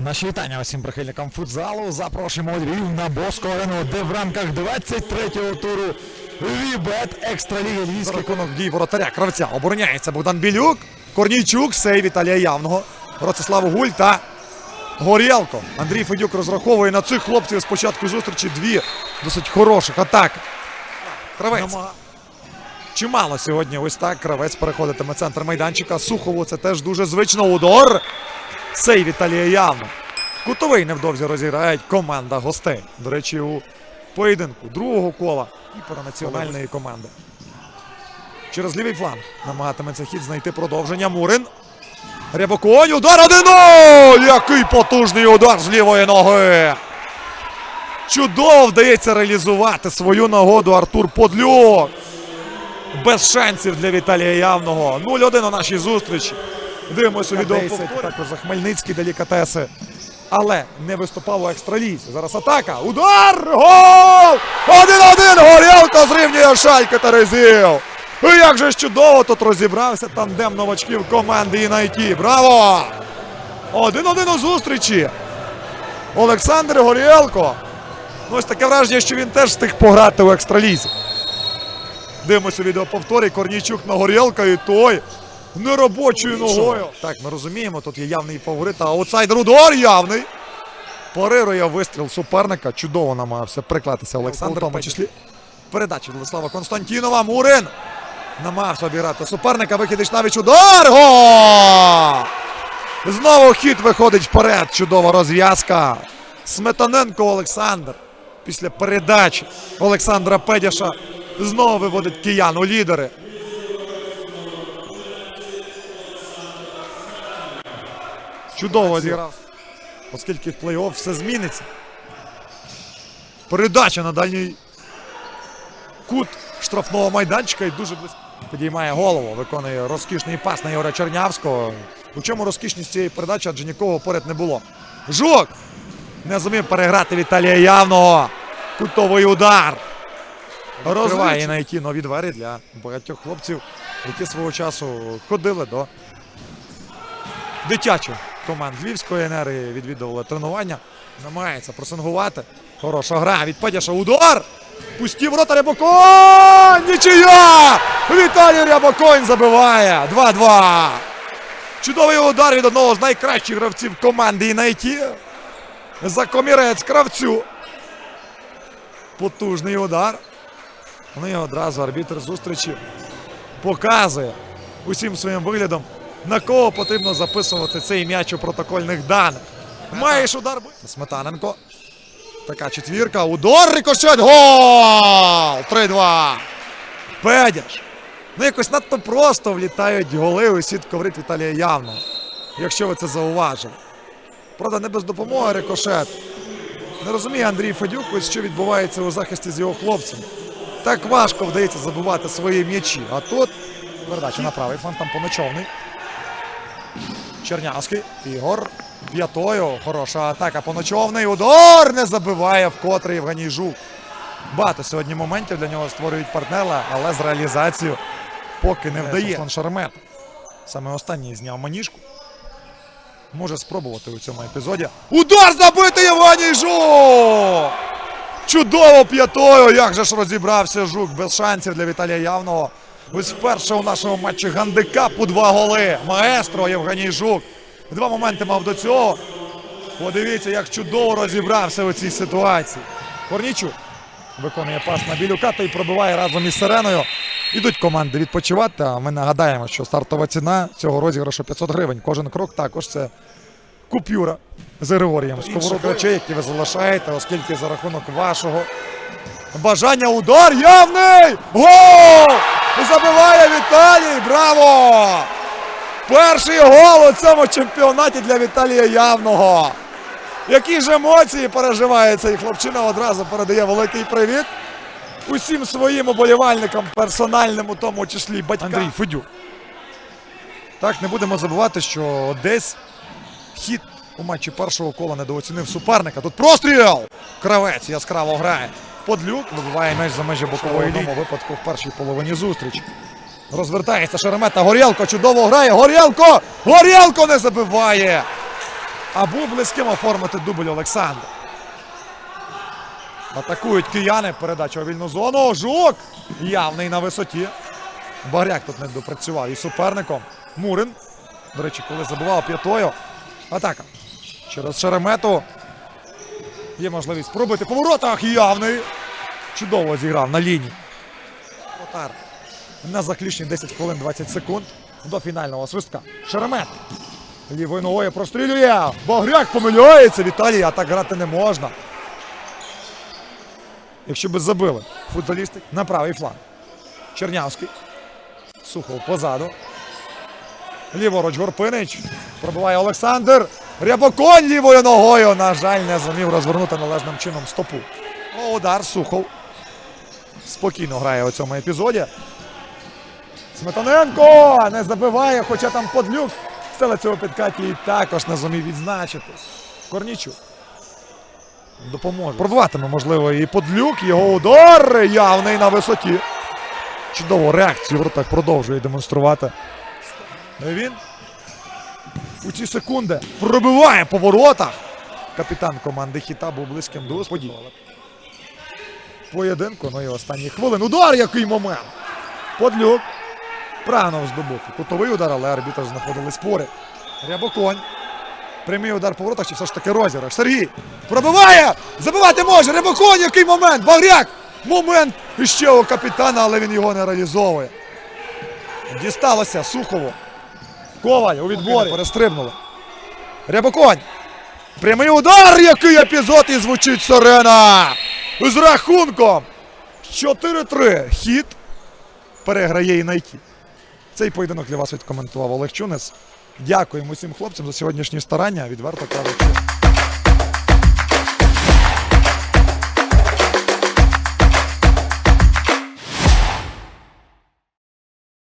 Наші вітання усім прихильникам футзалу. Запрошуємо Львів на Боску арену, де в рамках 23-го туру Вібет Екстраліги Львівський Рахунок дій воротаря кравця. Обороняється Богдан Білюк. Корнійчук, сейв Віталія Явного. Ростислав Гуль та Горєлко. Андрій Федюк розраховує на цих хлопців з початку зустрічі дві досить хороших атаки. Кравець. Чимало сьогодні ось так. Кравець переходитиме центр майданчика. Сухову це теж дуже звично. Удар. Сей Віталія Явно. Кутовий невдовзі розіграють команда гостей. До речі, у поєдинку другого кола кіпера національної команди. Через лівий фланг намагатиметься хід знайти продовження. Мурин. Рябоконь. Удар 1-0! Який потужний удар з лівої ноги. Чудово вдається реалізувати свою нагоду Артур Подлюк. Без шансів для Віталія Явного. 0-1 у нашій зустрічі. Дивимося у відео. Також за Хмельницькі делікатеси. Але не виступав у екстралізі. Зараз атака. Удар! Гол! 1-1! Горілко зрівнює Шалька Терезів. І як же чудово тут розібрався тандем новачків команди Інайті. Браво! 1-1 у зустрічі. Олександр Горєлко. Ну, ось таке враження, що він теж встиг пограти у екстралізі. Дивимося відео повторі. Корнійчук на Горєлка і той неробочою ногою. Так, ми розуміємо, тут є явний фаворит, а аутсайдер удар явний. Парирує вистріл суперника. Чудово намагався приклатися Олександр, в тому числі. Передача Владислава Константінова. Мурин. Намагався обіграти суперника. Вихід Ішнавіч. Удар! Гол! Знову хід виходить вперед. Чудова розв'язка. Сметаненко Олександр. Після передачі Олександра Педяша знову виводить киян у лідери. Чудово зіграв. Оскільки в плей-офф все зміниться. Передача на дальній кут штрафного майданчика і дуже близько. Підіймає голову, виконує розкішний пас на Ігоря Чернявського. У чому розкішність цієї передачі, адже нікого поряд не було. Жук! Не зумів переграти Віталія Явного. Кутовий удар. Розриває на які нові двері для багатьох хлопців, які свого часу ходили до дитячих команд Львівської енергії, відвідували тренування. Намагається просингувати. Хороша гра від Педяша. Удар! Пусті ворота Рябоконь! Нічия! Віталій Рябоконь забиває. 2-2. Чудовий удар від одного з найкращих гравців команди Інайті. За комірець кравцю. Потужний удар. Ну і одразу арбітр зустрічі показує усім своїм виглядом, на кого потрібно записувати цей м'яч у протокольних даних. Маєш удар. Сметаненко. Така четвірка. Удар рикошет. Гол! 3-2. Педяш. Ну якось надто просто влітають голи у сітку воріт Віталія Явного. Якщо ви це зауважили. Правда, не без допомоги рикошет. Не розуміє Андрій Федюк, ось що відбувається у захисті з його хлопцем. Так важко вдається забивати свої м'ячі. А тут передача на правий фланг, там поночовний. Чернявський. Ігор. П'ятою. Хороша атака. Поночовний. Удар не забиває вкотре Євгеній Жук. Багато сьогодні моментів для нього створюють партнера, але з реалізацією поки не вдає. Руслан Шармет. Саме останній зняв маніжку. Може спробувати у цьому епізоді. Удар забитий Євгеній Жук! Чудово п'ятою! Як же ж розібрався Жук без шансів для Віталія Явного. Ось вперше у нашому матчі гандикап у два голи. Маестро Євгеній Жук. Два моменти мав до цього. Подивіться, як чудово розібрався у цій ситуації. Корнічук виконує пас на Білюка та й пробиває разом із Сиреною. Ідуть команди відпочивати. А ми нагадаємо, що стартова ціна цього розіграшу 500 гривень. Кожен крок також це купюра з Григорієм. Сковород речей, які ви залишаєте, оскільки за рахунок вашого бажання удар явний! Гол! Забиває Віталій! Браво! Перший гол у цьому чемпіонаті для Віталія Явного. Які ж емоції переживає цей хлопчина одразу передає великий привіт усім своїм оболівальникам, персональним, у тому числі батькам. Андрій Федюк. Так, не будемо забувати, що десь хід у матчі першого кола недооцінив суперника. Тут простріл! Кравець яскраво грає. Подлюк вибиває м'яч за межі бокової лінії. Випадку в першій половині зустрічі. Розвертається Шеремета. Горєлко чудово грає. Горєлко! Горєлко не забиває! а був близьким оформити дубль Олександр. Атакують кияни. Передача у вільну зону. Жук явний на висоті. Баряк тут не допрацював із суперником. Мурин. До речі, коли забував п'ятою. Атака. Через Шеремету. Є можливість пробити по воротах. Явний. Чудово зіграв на лінії. Вратар. На заключні 10 хвилин 20 секунд до фінального свистка. Шеремет. Лівою ногою прострілює. Багряк помиляється. Віталій, а так грати не можна. Якщо би забили футболісти на правий фланг. Чернявський. Сухов позаду. Ліворуч Горпинич. Пробиває Олександр. Рябоконь лівою ногою. На жаль, не зумів розвернути належним чином стопу. О, удар Сухов. Спокійно грає у цьому епізоді. Сметаненко не забиває, хоча там подлюк стелиться у підкаті і також не зумів відзначитись. Корнічук. Допоможе. Пробуватиме, можливо, і подлюк. Його удар явний на висоті. Чудову реакцію в воротах продовжує демонструвати. Ну він у ці секунди пробиває по воротах. Капітан команди Хіта був близьким до господі. Поєдинку, ну і останні хвилин. Удар, який момент! Подлюк. Прагнув здобути. Кутовий удар, але арбітр знаходились поряд. Рябоконь. Прямий удар по воротах, чи все ж таки розіграш. Сергій пробиває! Забивати може! Рябоконь, який момент! Багряк! Момент іще у капітана, але він його не реалізовує. Дісталося Сухову. Коваль у відборі. Перестрибнули. Рябоконь. Прямий удар, який епізод і звучить сирена. З рахунком 4-3. Хід переграє і найті. Цей поєдинок для вас відкоментував Олег Чунес. Дякуємо усім хлопцям за сьогоднішні старання. Відверто кажучи.